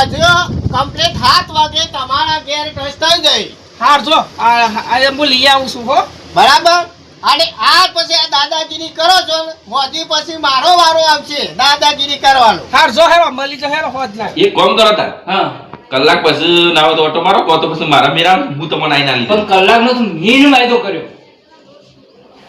હોજો complete સાત વાગે તમારા ઘેર ટચ થઈ જાય હાર જો આ આ હું લઈ આવું છું હો. બરાબર? અને આ પછી આ દાદાગીરી કરો છો ને મોદી પછી મારો વારો આવશે દાદાગીરી કરવાનો. હાર જો હેરો મળી જો હેરો હોત ના. એ કોમ કરો તા હા. કલાક પછી ના હોય તો ઓટો મારો કહો તો પછી મારા મેરા હું તમને આઈને ના લીધો. પણ કલાકનો તો મીન વાયદો કર્યો.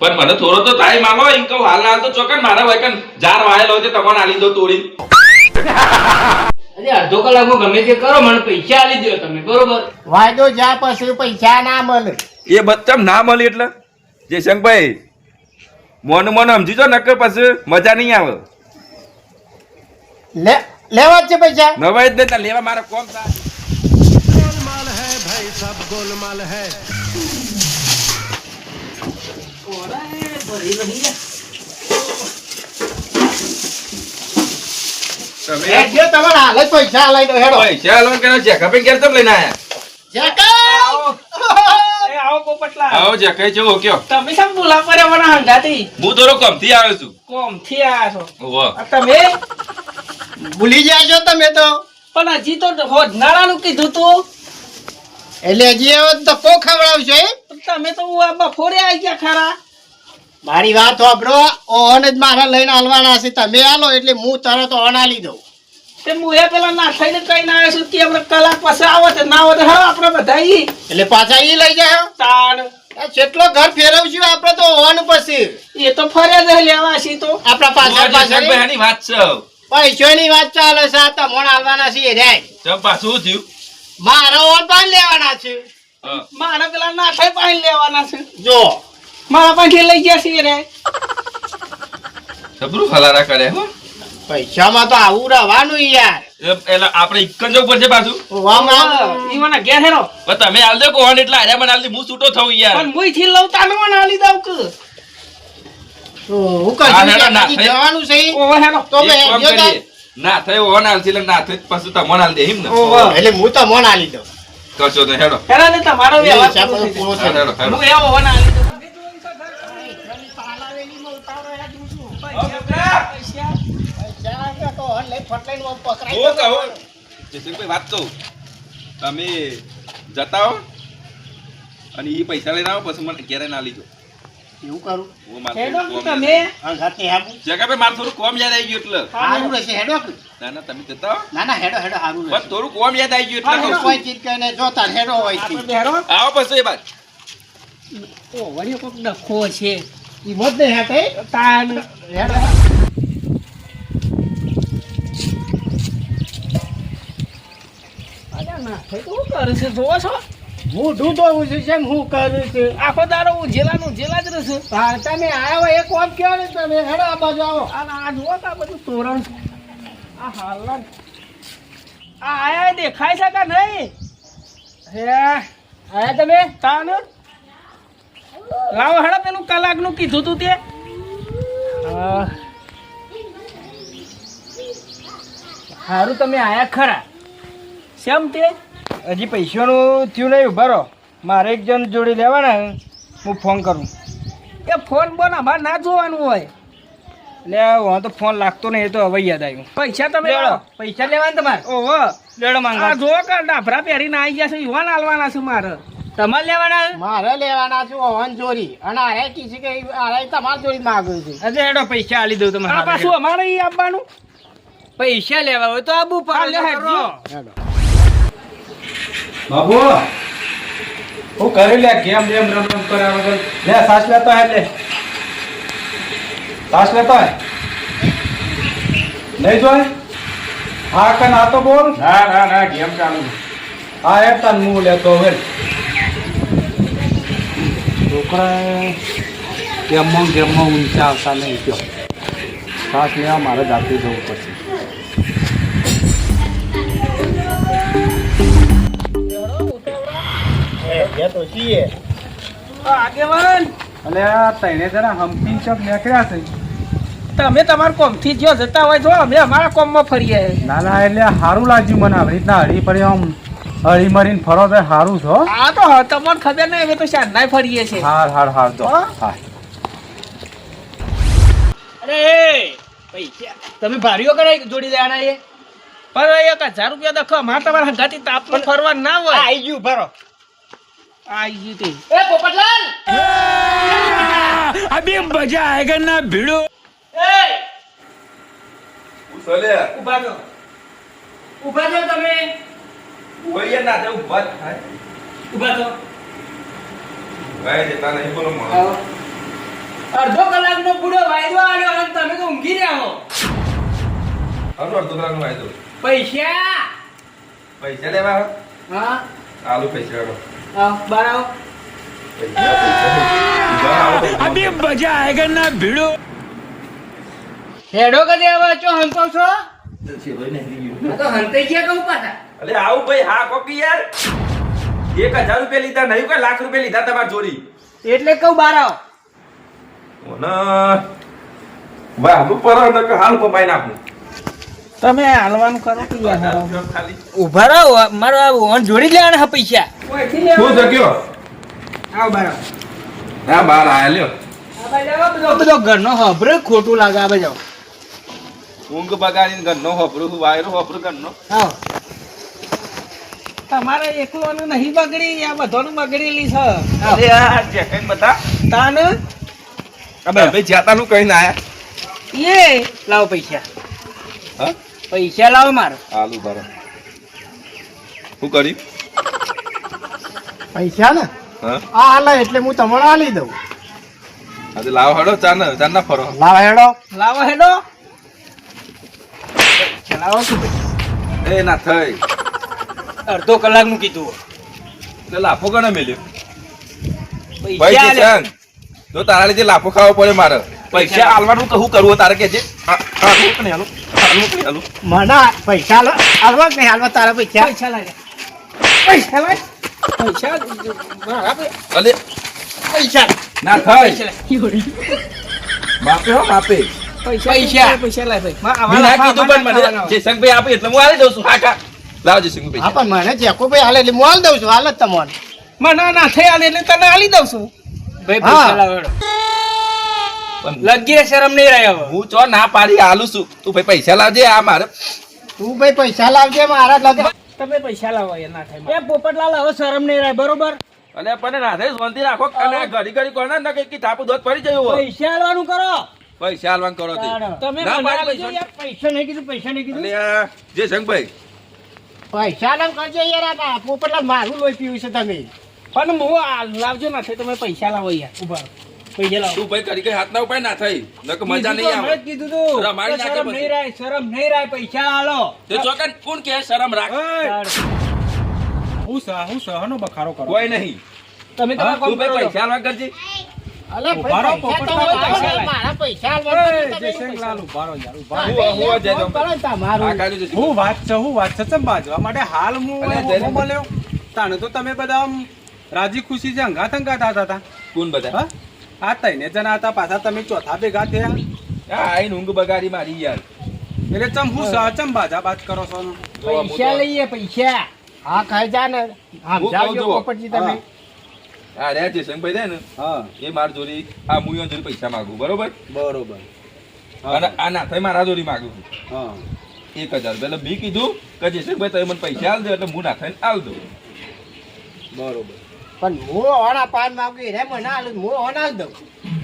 પણ મને થોડો તો ટાઈમ આલો એમ કહું હાલ હાલ તો ચોકન મારા વાયકન જાર વાયેલો હોય તો તમને આલી દો તોડી અરે અડધો કલાકમાં ગમે તે કરો મને પૈસા આલી દો તમે બરોબર? વાયદો જ્યાં પછી પૈસા ના મળે. એ બચ્ચમ ના મળી એટલે? જયશંકભાઈ મોન મોન સમજી જો નકર પછી મજા નહીં આવે. લે લેવા જ છે પૈસા? નવા જ નહીં લેવા મારા કોમ થાય. તમે એ જે તમારે હાલ જ પૈસા લઈ હેડો. પૈસા લોન કરો જેખાભાઈ ઘેર તમે લઈને આયા? એ આવો પોપટલા. આવો જેખાઈ છે ઓક્યો તમે સમ બોલા પડે મને હંગાતી હું થોડો કમથી આવ્યો છું. કોમથી છો? ઓહો તમે? ભૂલી જાય છો તમે તો? પણ હજી તો હોજનારાનું કીધું તું. એટલે હજી તો કો ખવડાવશો તમે તો આ બફોરે આવી ગયા ખરા. મારી વાત વાપરો ઓન જ મારા લઈને હાલવાના છે. તમે હાલો એટલે હું તરત ઓન આલી દઉં. તે હું એ પેલા ના થઈને કઈ ના આવ્યો કે આપણે કલાક પછી આવો તો ના આવો તો હા આપણે બધા ઈ એટલે પાછા ઈ લઈ જાય તાણ. આ ઘર ફેરવશું આપણે તો ઓહન પછી. એ તો ફરે જ લેવા છે તો. આપણા પાછળ પાછળ જેખાભાઈ આની વાત છે પૈસોની વાત ચાલે છે આ હાલવાના છે રે ચમ પાછું શું થયું? મારો ઓન પણ લેવાના છે. મારા પેલા ના પાણી લેવાના છે. જો મારા પાસે લઈ ગયા છે રે. જબરું ફલારા કરે હો. પૈસામાં તો આવું રહેવાનું યાર. એટલે આપણે એક જ જવું પડશે પાછું. ઈ મને ઘેર હેરો. તમે હાલ દો કોણ એટલે આર્યા મને હાલ હું છૂટો થઉં યાર. પણ મુઈ થી લઉં તાને મને આલી દઉં કે. હું જવાનું છે? હેરો તો. ના થાય ઓન ના થાય પાછું તમને આલ દે એમ ને? એટલે હું તો મોન આલી દઉં. કરશો તો હેડો. હેરા ને તમારો વ્યવહાર પૂરો હેડો હેડો. હું એવો આલી દઉં હું કહું જયસિંહભાઈ વાત કહું. તમે જતા હો અને એ પૈસા લઈને આવો પછી મને ઘેરે ના લીધો. એવું કરું? તમે. મારે થોડું કોમ યાદ આવી ગયું એટલે. હારું રહેશે હેડો ના ના તમે જતા ના ના હેડો હેડો હારું બસ થોડું કોમ યાદ આવી ગયું એટલે કોઈ ચીજ કહીને જોતા હેડો હોય છે આપણે હેરો આવો પછી એ બાદ ઓ વળી કોક ડખો છે. ઈ મોજ નહીં હાથે તાન છે? છો? હું ઢૂંઢો હું છું કેમ હું કરું છું? આખો દાડો ઉજેલાનું ઉજેલા જ રહેશે. હા, તમે આવો એક કોમ કયો ને તમે? હેડો આ બાજુ આવો. આ જુઓ તો આ બધું તોરણ. આ હાલના. આ આયા દેખાય છે કે નહીં? હે? આયા તમે? તાન? લાવો હેડો પેલું કલાકનું કીધું તું તે. સારું હારું તમે આયા ખરા. શેમ તે? હજી પૈસાનું થયું નહીં ઊભા રહો. મારે એક જણ જોડી લેવાના હું ફોન કરું. એ ફોન બોન અમારે ના જોવાનું હોય. એટલે હું તો ફોન લાગતો નહીં એ તો હવે યાદ આવ્યું. પૈસા તમે લેડો. પૈસા લેવાના તમારે? ઓહો. લેડો માંગો જો કે ડાભરા પહેરીને આવી ગયા છે યુવાન આલવાના છે મારે. તમારે લેવાના મારે લેવાના છું ઓહન ચોરી. અને આરે કી છે કે આરે તમારી ચોરી માંગ્યું છે. અરે એડો પૈસા આલી દઉં આ તમારે પાછું અમારે ઈ આપવાનું? પૈસા લેવા હોય તો આબુ હા, લે, હેડો. બાબુ હું કરી લે કેમ એમ રમ રમ કર્યા વગર. લે સાસ લેતો હે લે. સાસ લેતો હે નહીં જોય? હા કે ના તો બોલ. ના ના ના ગેમ ચાલુ હા એ તન મુ લેતો હવે છોકરા ગેમમાં ગેમમાં ઊંચા આવતા નહીં કયો. શ્વાસ લેવા મારે જાતે જવું પડશે. એ તો આ આગેવાન! અને આ જરા હમ્પિંગ ચોક નીકળ્યા છે? તમે તમારા કોમથી જ્યાં જતા હોય જો અમે અમારા કોમમાં ફરીએ. ના ના એટલે સારું લાગ્યું મને. આવી રીતના હળી પડી આમ. હળી મરીન ફરો તો સારું છો આ તો હ- તમને ખબર નહીં અમે તો શાંતના ફરીએ છે હાર હાર હાર તો. હા? હા. અરે પૈસા. તમે ભારીઓ કરાય જોડી દેવાના એ? પણ એક હજાર રૂપિયા દખો મારે તમારા હંગાથી તાપ પર ફરવા ના હોય. આઈ ગયું ભરો આઈ ગયું તે. એ પોપટલાલ! ઉસલે ઊભા થો. ઊભા થો તમે. ઓય ના ઊભા થાય. ઊભા થો ભાઈ દેતા નહીં બોલો મને અડધો કલાકનો પૂરો વાયદો આવ્યો અને તમે તો ઊંઘી રહ્યા હો. અડધો કલાકનું વાયદો. પૈસા. પૈસા લેવા હા. આલુ પૈસા આવો હા બાર આવો. પૈસા પૈસા ના ભીડો? હેડો કદી આવા છો હંકો છો? તો હંતે ગયા કહું પાછા અલે આવું ભાઈ હા કોકી યાર. એક હજાર રૂપિયા લીધા નહીં કે લાખ રૂપિયા લીધા તમાર જોડી. એટલે કહું બાર આવો ભાઈ હાલું પર ન કે હાલ પપાઈ નાખું. તમે હાલવાનું કરો કે ખાલી. ઊભા રહો મારો ઓન જોડી લેવાના હા પૈસા. શું જગ્યો આવો બાર આવો હા બાર આયા લ્યો. બધો? બધો ઘરનો હભરે ખોટું લાગે આ બાજુ ઊંઘ બગાડીને ઘરનો હોપરું વાયરો હોપરું ઘરનો. આવો. તમારે એકલું નહીં બગડી આ બધાનું બગડેલી છે. અરે યાર જેકન બતા તાન? ભાઈ કઈ ના આયા. એ લાવો પૈસા. હા? પૈસા લાવો મારો. આલુ ભરો શું કરી પૈસા ને? હા? આ હાલે એટલે હું તમને આલી દઉં. આજે લાવો હડો ચાર ને ચાર ના ફરો. લાવ હેડો. લાવો હેડો. ચલાવો શું? એ ના થઈ. અડધો કલાકનું કીધું. એટલે લાફો ગણે મેલ્યો? પૈસા જો તારા લીધે લાફો ખાવો પડે મારે. પૈસા આલવાનું કહું કરવું તારે કે છે? મને પૈસા કે નહીં હાલવા તારા પૈસા? પૈસા લાગે પૈસા લાગે પૈસા અલે. પૈસા. ના પૈસા થાય. માપે હો માપે. પૈસા પૈસા લાગે ભાઈ. મેં ના કીધું પણ મને જયશંકભાઈ આપે એટલે હું આલી દઉં છું. હા. કા સિંગુ હા પણ મને જેકોભાઈ હાલે એટલે મોલ દઉં છું હાલ જ તમને મને ના થઈ હાલે એટલે તને હાલી દઉં છું. ભાઈ. પૈસા લાવો પણ લગી શરમ નહીં રહ્યા હવે. હું ચો ના પાડી હાલું છું. તું ભાઈ પૈસા લાવજે આ મારે. તું ભાઈ પૈસા લાવજે મારા લગે. તમે પૈસા લાવો એ ના થાય. એ પોપટલાલ હવે શરમ નહીં રહે બરોબર? અને પણ રાધે શાંતિ રાખો અને ઘડી ઘડી કોને ના કઈ થાપુ દોત પડી જયું હોય. પૈસા આલવાનું કરો. પૈસા આલવાનું કરો તમે પૈસા- નહીં કીધું પૈસા નહીં કીધું. જે જયશંકભાઈ પૈસા લમ કરજો યાર આ પોપટલાલ મારું લોહી પીવું છે તમે. પણ હું લાવજો ના થાય તમે પૈસા લાવો યાર. ઊભા પૈસા લાવો. તું ભાઈ કરી કઈ હાથ ના ઉપાય ના થઈ? નક મજા નહીં આવે. કીધું તું. નાખે શરમ નહીં રાય શરમ નહીં રાય પૈસા આલો. તે ચોકન કોણ કે શરમ રાખ. હું સહ હું સહનો બખારો કરો. કોઈ નહીં. તમે તમારા ભાઈ પૈસા લાવ કરજે. હા, વાત છે હું વાત છે ચમ બાજવા માટે હાલ હું મળ્યો. તાણે તો તમે બધા રાજી ખુશી છે અંગાત અંગાત આવતા હતા કોણ બધા? હા? આ તઈને જણા હતા પાછા તમે ચોથા ભેગા થયા. આઈને ઊંઘ બગાડી મારી યાર. એટલે ચમ હું ચમ બાજા વાત કરો છો? પૈસા લઈએ પૈસા. હા ખાઈ જા ને. આમ હું કહું પોપટજી તમે. આ રહ્યા જયશંકભાઈ છે ને? હા. એ માર જોડી આ મુયો જોડી પૈસા માગું બરોબર? બરોબર. અને આ ના થઈ મારા જોડી માગું છું. હા. એક હજાર એટલે બી કીધું કે જયશંકભાઈ તમે મને પૈસા આલ દો એટલે હું ના થઈને આલ દઉં. બરોબર. પણ હું ઓણા પાન માગી રે મને હાલ હું ઓણા આલ દઉં.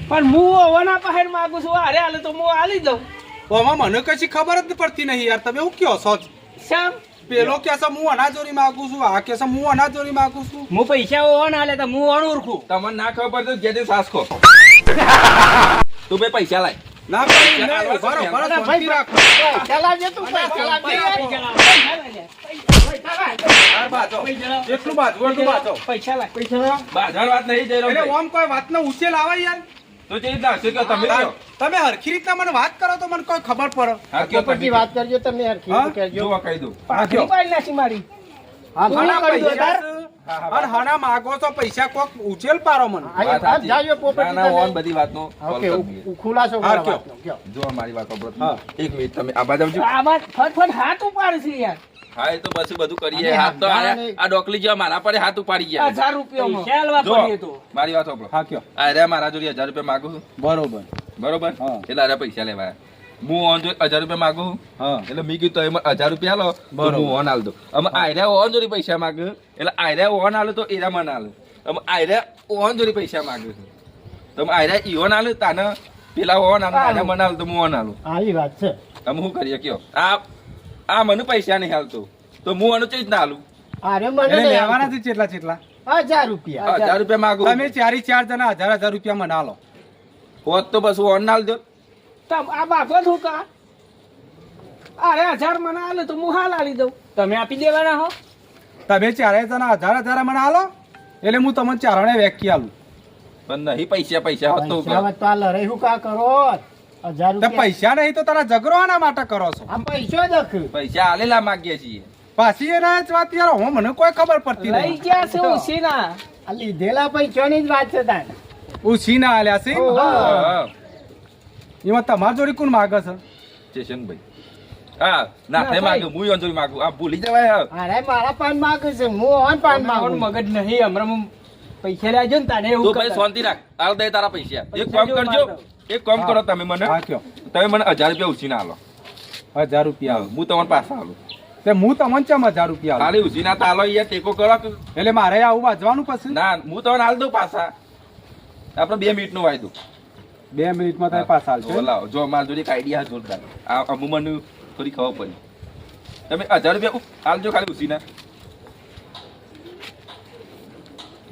પણ હું ઓના પહેર માગું છું અરે હાલ તો હું આલી દઉં. ઓમાં મને કશી ખબર જ પડતી નહીં યાર તમે હું કયો છો શામ? પેલો કેસમ હું અનાજોરી માંગુ છું આ કેસમ હું અનાજોરી માંગુ છું. હું પૈસા ઓવન હાલે તો હું ઓળખું તમને ના ખબર તો જેથી સાસ તું બે પૈસા લાય. ના ભાઈ રાખો. પૈસા લાવજે તું પૈસા લાવજે પૈસા લાવો, પૈસા બાજાર વાત નહીં જઈ એટલે રહ્યો ઓમ કોઈ વાતનો ઉછેલ આવે યાર? તો જે રીતના હશે તમે કયો તમે હરખી રીતના મને વાત કરો તો મને કોઈ ખબર પડે. પોપટજી વાત કરજો તમે હરખી રીતે કરજો જો કહી દઉં. પાઘડી પાડી નાખી મારી. હા હાના કરી દો પૈસા તાર. હા, હા, અને હાના માગો તો પૈસા કોક ઉછેલ પારો મને. વાત હા, જાજો પોપટજી ના, ના, ઓન બધી વાતનો ઓકે, કરી ઉ- દઈએ. ઉ- ખુલાસો કરો વાતનો, જો મારી વાત સાંભળો એક મિનિટ તમે આ બાજુ આવજો. ફટ ફટફટ હાથ ઉપાડ છે યાર. હા એ તો પછી બધું કરીએ. હાથ તો આ ડોકલી જેવા મારા પર હાથ ઉપાડી ગયા હજાર રૂપિયા તો મારી વાત સાંભળો. હા કયો? આ રહ્યા મારા જોડે હજાર રૂપિયા માગું છું. બરોબર. બરોબર? એટલે અરે પૈસા લેવા હું ઓન જો હજાર રૂપિયા માંગુ છું. એટલે મેં કીધું એમાં હજાર રૂપિયા લો બરોબર. હું ઓન આલ દઉં. અમે આયરા ઓન જોડી પૈસા માંગે એટલે આયરા ઓન આલે તો એરા મને આલે. અમે આયરા ઓન જોડી પૈસા માંગે છે. તમે આયર્યા ઈ ઓન આલે તાને પેલા ઓન આલે મને આલે તો હું ઓન આલું. આવી વાત છે. તમે શું કરીએ કયો? આ આ મને પૈસા નહીં હાલતો. તો હું આનું ચીજ ના હાલું. અરે મને લેવાના છે કેટલા કેટલા હજાર રૂપિયા. હજાર રૂપિયા માગો. તમે ચારી ચાર જણા હજાર હજાર રૂપિયા મને હાલો હોત તો બસ ઓન ના દો તમ આ બાપો શું કા? અરે હજાર મને હાલે તો હું હાલ આલી દઉં. તમે આપી દેવાના હો. તમે ચારે જણા હજાર હજાર મને આલો એટલે હું તમને ચારણે વેકી આલું. પણ નહીં પૈસા પૈસા હતો તો આ લડાઈ હું કા કરો? પૈસા નહીં તો તારા ઝઘડો આના માટે કરો છો? આ પૈસો દખ પૈસા આલેલા માંગીએ છીએ. પાછી એના જ વાત યાર હું મને કોઈ ખબર પડતી લઈ ગયા છે ઉસીના આ લીધેલા પૈસાની જ વાત છે તાર. ઉસીના આલ્યા છે? એમાં તમાર જોડી કોણ માગે છે? સ્ટેશનભાઈ હા ના તે માંગે ભાઈ. હું યોન માંગુ. આ ભૂલી જવાય હા. અરે મારા પાન માગે છે હું ઓન પાન માગું. મગજ નહીં હમણાં પૈસા લેજો ને તારે એવું તું ભાઈ શાંતિ રાખ. હાલ દે તારા પૈસા. એક કામ કરજો. એક કામ કરો તમે મને. હા કયો? તમે મને હજાર રૂપિયા ઉછીને આલો. હજાર રૂપિયા આલો. હું તમને પાછા આલું. તે હું તમને ચમ હજાર રૂપિયા આલું? ખાલી ઉછીના તો આલો યાર ટેકો કરો એટલે મારે આવું વાંચવાનું પછી? ના હું તમને હાલ દઉં પાછા. આપણે બે મિનિટનું વાયદો બે મિનિટમાં તમે પાછા હાલશો લાવો જો માર જોડે એક આઈડિયા જોરદાર. આ અમુ મને થોડી ખબર પડી. તમે હજાર રૂપિયા આલજો ખાલી ઉછીના.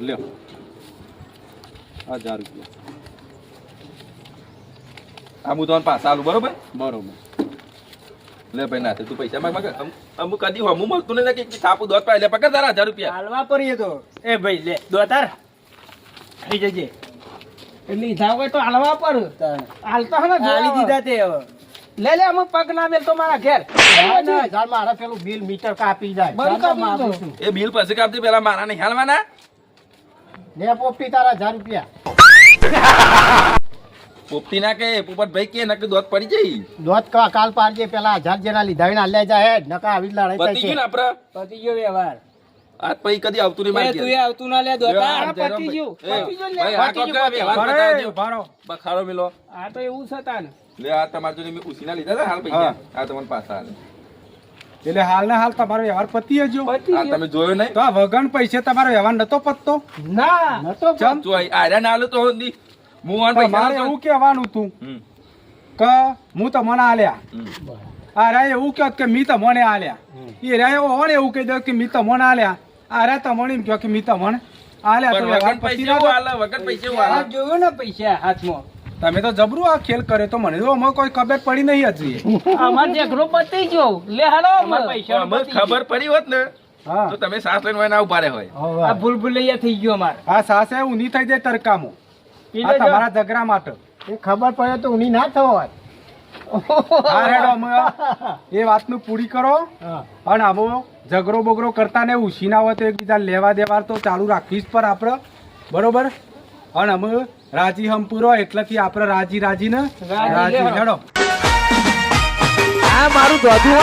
લ્યો. હજાર રૂપિયા. આ હું તમને પાછા આલું બરોબર? બરોબર. લે ભાઈ ના તું પૈસા માંગ માંગ. અમ- અમુક કદી હમું મળતું નહીં ને કે થાપુ દોત પાય લે પકડ તારા હજાર રૂપિયા. હાલવા પડીએ તો. એ ભાઈ લે દોતાર. થઈ જજે. એટલે લીધા હોય તો હાલવા પર. હાલતો હે ને હાલી દીધા તે હવે. લે લે અમુક પગ ના મેલ તો મારા ઘેર. ના, ના, હજાર મારા પેલું બિલ મીટર કાપી જાય. તો. એ બિલ પછી કાપતી પેલા મારા નહીં હાલવાના. લે પોપટી તારા હજાર રૂપિયા. પોપટી ના કે પોપટભાઈ કે નકે દોત પડી જઈ દોત કા- કાલ પાડજે પેલા હજાર જેના લીધા વિના લે જાય નકા આવી લડાઈ પતી થાય ગયું ને છે. આપડે? પતી ગયો વ્યવહાર. આજ પછી કદી આવતું નહીં મારી તું આવતું ના લે આ પતી ગયું પતી ગયું ભાઈ, લે. આ પતી ગયું, વ્યવહાર પતી બતાવજો. ભારો બખાડો મિલો. ગયું. આ તો એવું છે તાન. લે આ તમારી જોડે મેં ઉછીના લીધા હતા હાલ પૈસા? આ તમને પાછા આલે. એટલે હાલ ને હાલ તમારો વ્યવહાર પતી ગયો. પતી તમે જોયો નહીં? તો આ વગણ પૈસે તમારો વ્યવહાર નતો પતતો? ના. નતો આર્યા ના હાલ તો મારે એવું કહેવાનું તું કે હું તમને આલ્યા. હમ. અરે એવું કહો કે મી તમને આલ્યા. એ રે એવું એવું કહી દો કે મી તમને આલ્યા. અરે તમને એમ કહો કે મી તો પણ વ્યવહાર વગર પતી પૈસા ના હાલે વગર પૈસા આ હાલે જોયું ને પૈસા હાથમાં. તમે તો જબરું આ ખેલ કરે તો મને અમે કોઈ ખબર પડી નહીં હજી. અમાર ઝઘડો પતી ગયો. લે હાલો પૈસા ખબર પડી હોત ને તો તમે સાસ લઈને ઊભા રહ્યા હોય. આ ભૂલ ભૂલૈયા થઈ ગયો અમાર. આ સાસે ઊની થઈ જાય તરકામો આ તમારા ઝઘડા માટે. એ ખબર પડે તો ઉની ના થવો હોત. હા રેડો અમે એ વાતનું પૂરી કરો. હા. અને આમો ઝઘડો બગડો કરતા ને ઉછી ના હોય તો એકબીજા લેવા દેવા તો ચાલુ રાખીશ પર આપણે. બરોબર? અને અમે રાજી હમ પૂરો એટલેથી આપણે રાજી રાજી ને રાજી રાજી હેડો. આ મારું દોધું